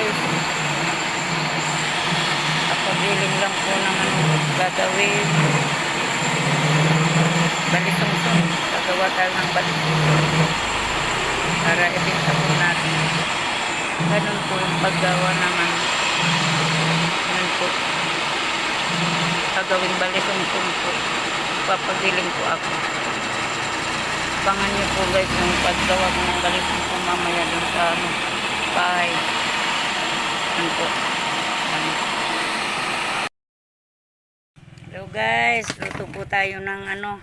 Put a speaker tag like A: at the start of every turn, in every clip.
A: guys. Kapagiling lang po ng ano gagawin. Balisong-song. Gagawa tayo ng balisong para ibenta po natin. Ganun po yung paggawa ano. Ganun po. Gagawin balisong-song po. Papagiling po ako. Abangan niyo po guys yung paggawa ko ng balisong-song mamaya dun sa ano, bahay. Yan po. Hello guys, luto po tayo ng ano,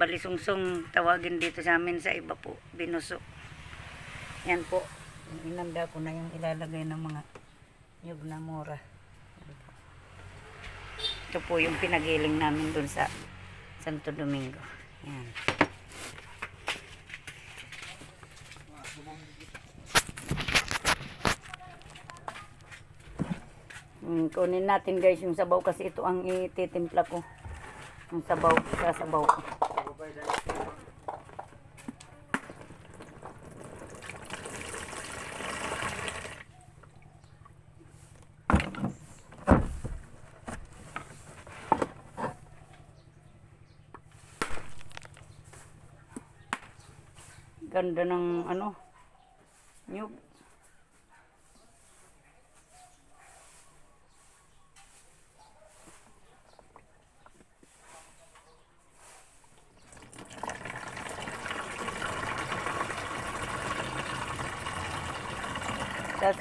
A: balisungsong tawagin dito sa amin sa iba po, binuso. Yan po, inanda ko na yung ilalagay ng mga nyug na mura. Ito po yung pinagiling namin dun sa Santo Domingo. Yan. Mm, kunin natin guys yung sabaw kasi ito ang ititimpla ko. Yung sabaw, sa sabaw. Ganda ng ano, nyug.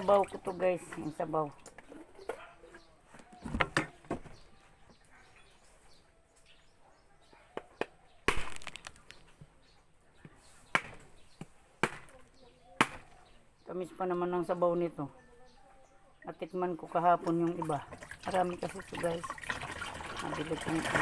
A: Sasabaw ko to guys, yung sabaw. Tamis pa naman ng sabaw nito. Natikman ko kahapon yung iba. Marami kasi ito guys. Nabili ko nito.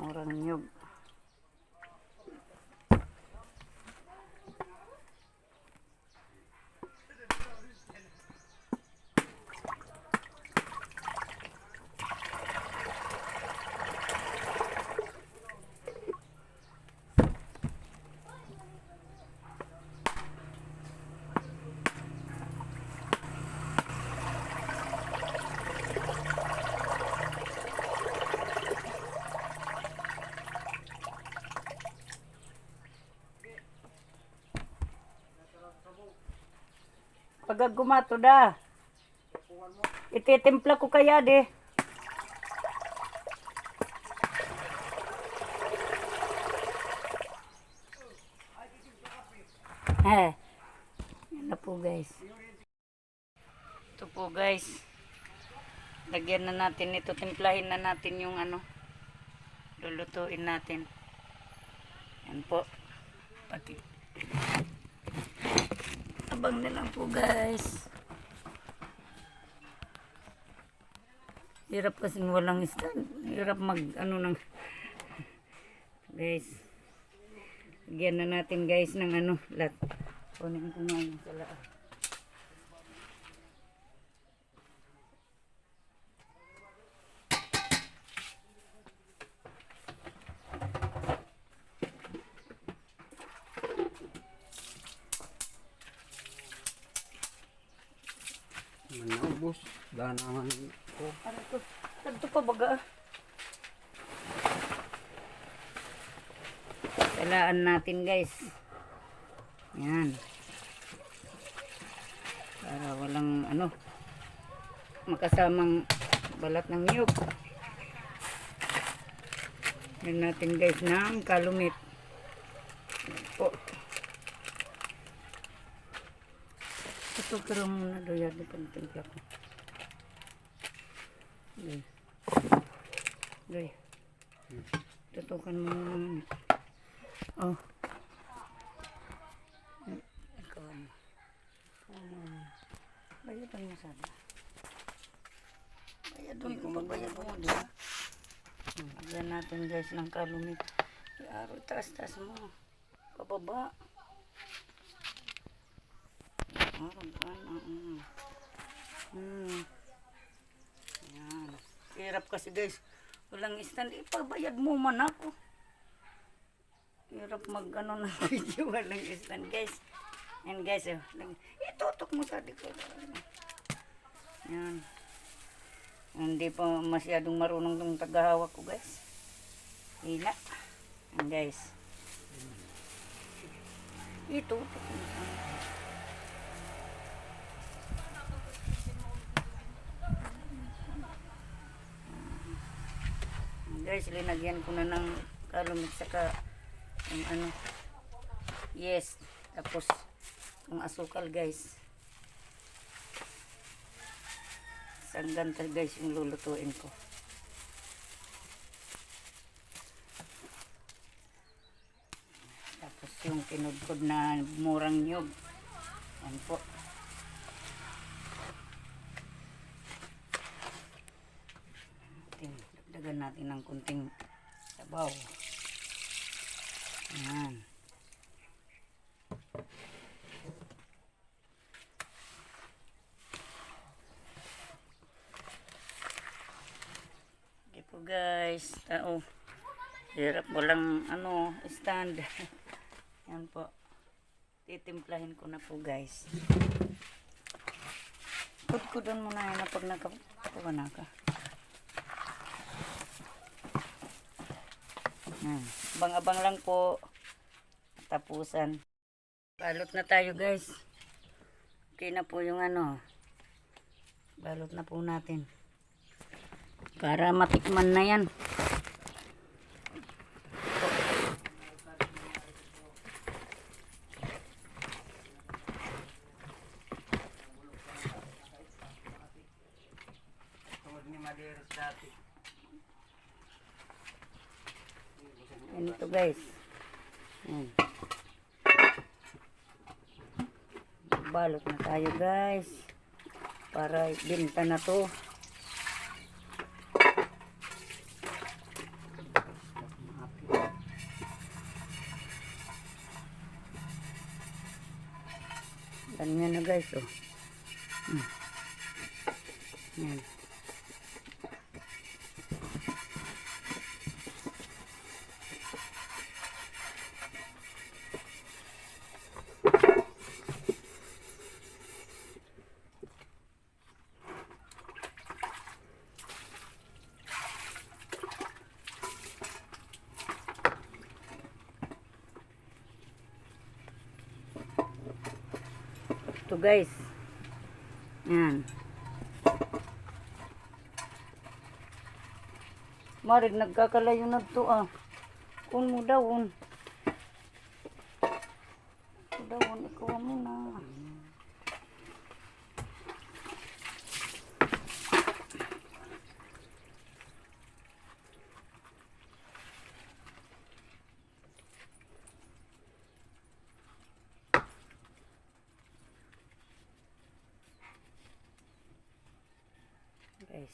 A: Murang nyug. Pag gumato da. Ititimpla ko kaya de. Eh. Yan po guys. Ito po guys. Lagyan na natin ito. Timplahin na natin yung ano. Lulutuin natin. Yan po. Pati. Abang na lang po guys. Hirap kasi walang stand. Hirap mag ano ng guys. Lagyan na natin guys ng ano lat. Kunin ko nga yung sala.
B: Manubos. Danahan ko.
A: Ano to? Tanto pa baga. Salaan natin guys. Yan. Para walang ano makasamang balat ng niyog. Yan natin guys ng kalumit. Yan Po. Pero muna doya di pagtimpla ko. Doy. Doy. Tutukan mo naman. Oh. Ikaw ano. Ah, Bayadan mo sana. Bayadon ko magbayad mo, di ba? Natin guys ng kalumit. Iaro, taas-taas mo. Pababa. Iaro, ano, mm. Hmm. Yan. Hirap kasi guys. Walang stand. Ipabayad mo man ako. Hirap mag ano ng video. Walang stand guys. Yan guys, oh. Itutok mo sa likod. Yan. Hindi pa masyadong marunong tong taghahawak ko guys. Hila. Yan guys. Itutok mo sa Guys, linagyan ko na ng kalumit saka yung ano. Yes. Tapos yung asukal guys. Isang ganta guys yung lulutuin ko. Tapos yung kinudkod na murang nyug. Yan po. natin. Dagdagan natin ng kunting sabaw. Ayan. Okay po guys. Tao. Hirap walang ano, stand. Yan po. Titimplahin ko na po guys. Kudkudan mo na yan pag nakakuha na ka. Hmm. Abang-abang lang po. Tapusan. Balot na tayo guys. Okay na po yung ano. Balot na po natin. Para matikman na yan.
B: Madiris dati.
A: Yan ito guys. Yan. Balot na tayo guys. Para ibenta na to. Ganyan na guys oh. Hmm. Yan. Ito guys. Yan. Marig nagkakalayo na to ah. Kung mo dawon. Dawon, ikaw mo na. Guys.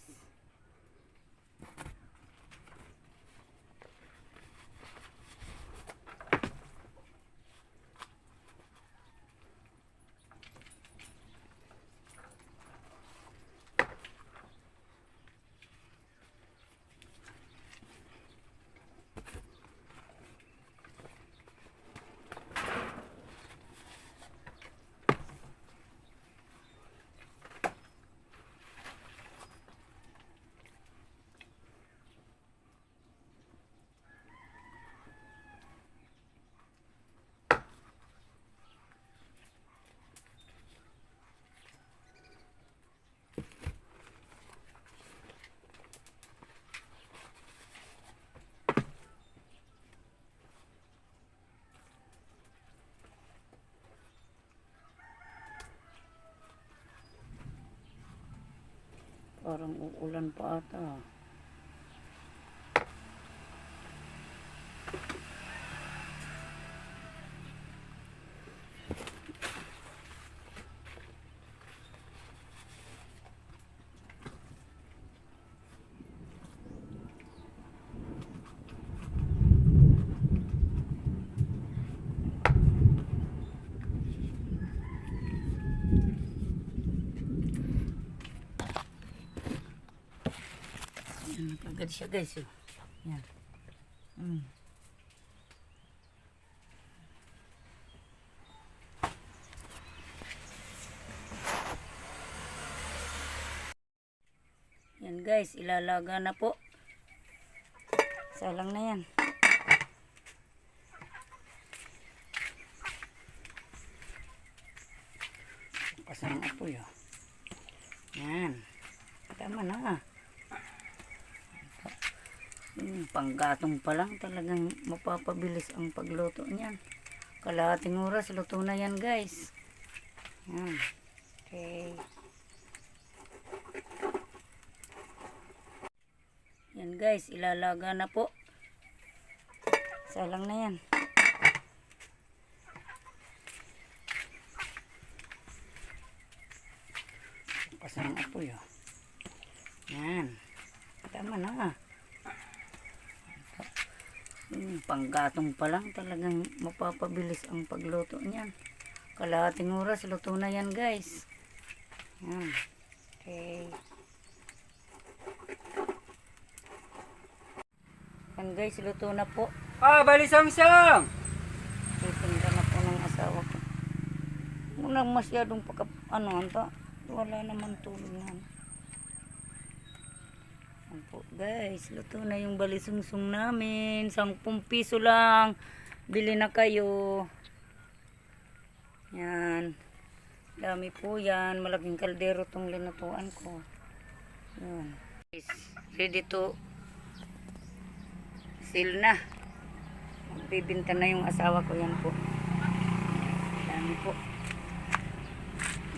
A: Parang uulan pa ata. Yan, nagkagad siya guys. Yan. Yan guys, ilalaga na po. Salang na yan. Kasama po yun. Yan. Tama na ah. Panggatong pa lang talagang mapapabilis ang pagluto niyan. Kalahating oras, luto na yan guys. Yan. Okay. Yan guys, ilalaga na po. Salang na yan. Pasang apoy oh. Yan. Tama na. Hmm, panggatong pa lang talagang mapapabilis ang pagluto niyan. Kalahating oras, luto na yan guys. Yan. Okay. Yan guys, luto na po.
B: Ah, balisang-sang!
A: Titinda na po ng asawa ko. Walang masyadong pagka, ano, anta, wala naman tulog na. Yan po, guys, luto na yung balisungsung namin. 10 piso lang. Bili na kayo. Yan. Dami po yan. Malaking kaldero tong linutuan ko. Yan. Guys, Ready to seal na. Bibinta na yung asawa ko yan po. Dami po.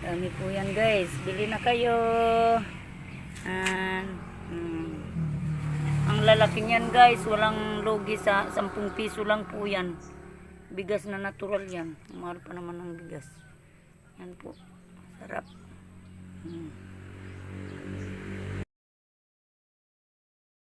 A: Dami po yan guys. Bili na kayo. And, Mm. Ang lalaki niyan guys, walang logi sa 10 piso lang po yan. Bigas na natural yan. Mahal pa naman ang bigas. Yan po. Sarap. Mm.